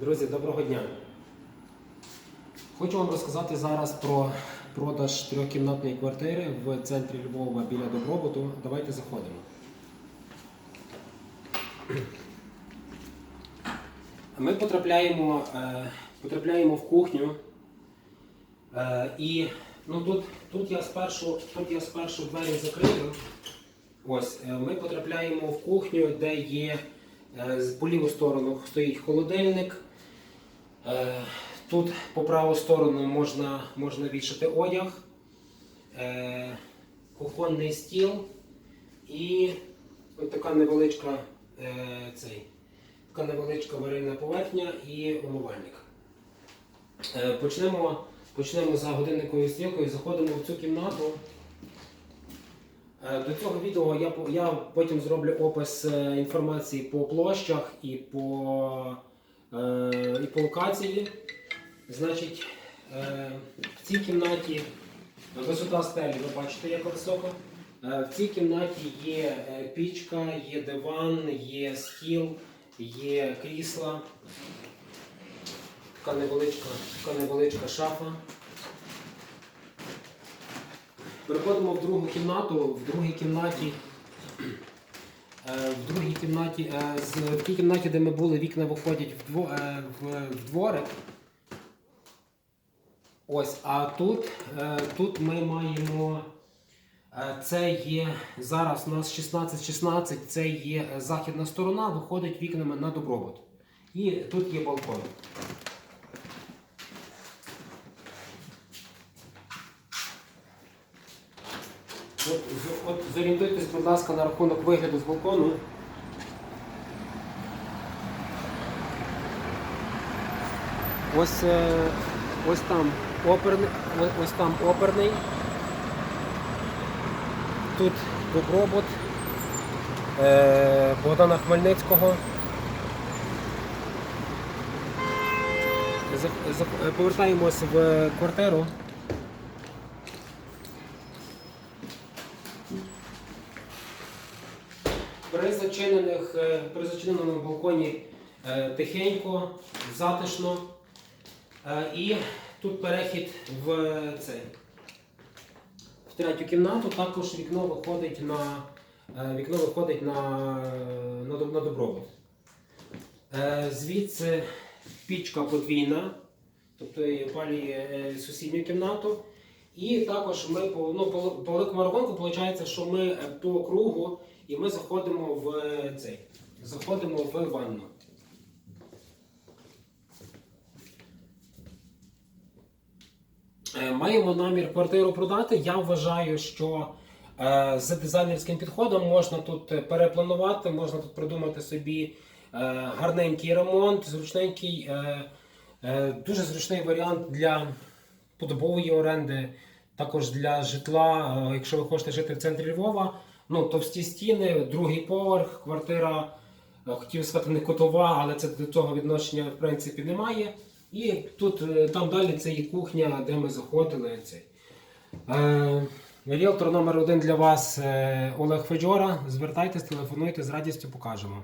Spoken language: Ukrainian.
Друзі, доброго дня. Хочу вам розказати зараз про продаж трьохкімнатної квартири в центрі Львова біля Добробуту. Давайте заходимо. Ми потрапляємо, е, потрапляємо в кухню. Е, і ну, тут, тут, я спершу, тут я спершу двері закрию. Ось, е, ми потрапляємо в кухню, де є по ліву сторону стоїть холодильник. Е, Тут по праву сторону можна, можна вішати одяг, е, кухонний стіл і от така невеличка, е, цей, така невеличка варильна поверхня і умивальник. Почнемо, почнемо за годинниковою стрілкою, заходимо в цю кімнату. До цього відео я, я потім зроблю опис інформації по площах і по, е, і по локації. Значить, е, в цій кімнаті висота стелі, ви бачите, яка висока. Е, в цій кімнаті є е, пічка, є диван, є стіл, є крісла. Така невеличка, така невеличка шафа. Переходимо в другу кімнату. В другій кімнаті. Е, В другій кімнаті, е, в тій кімнаті, де ми були, вікна виходять в, е, дворик. Ось, а тут, тут ми маємо. Це є зараз у нас 16-16, це є західна сторона, виходить вікнами на добробут. І тут є балкон. От, от зорієнтуйтесь, будь ласка, на рахунок вигляду з балкону. Ось, е, ось там оперний, ось там оперний. Тут добробут е, Богдана Хмельницького. Повертаємось в квартиру. При зачинених, е, при зачиненому балконі е, тихенько, затишно. Е, І тут перехід в цей. В третю кімнату також вікно виходить на вікно виходить на, на, на добробут. Звідси пічка подвійна, тобто опалює сусідню кімнату. І також ми по, ну, по, великому рахунку виходить, що ми е, по кругу і ми заходимо в е, цей. Заходимо в ванну. Е, Маємо намір квартиру продати. Я вважаю, що е, з дизайнерським підходом можна тут перепланувати, можна тут придумати собі гарненький ремонт, зручненький, дуже зручний варіант для подобової оренди, також для житла. Е, Якщо ви хочете жити в центрі Львова, ну товсті стіни, другий поверх, квартира. е, Хотів сказати не котова, але це до цього відношення в принципі немає. І тут е, там далі це і кухня, де ми заходили. Цей. Е, Ріелтор номер один для вас Олег Феджора. Звертайтесь, телефонуйте, з радістю покажемо.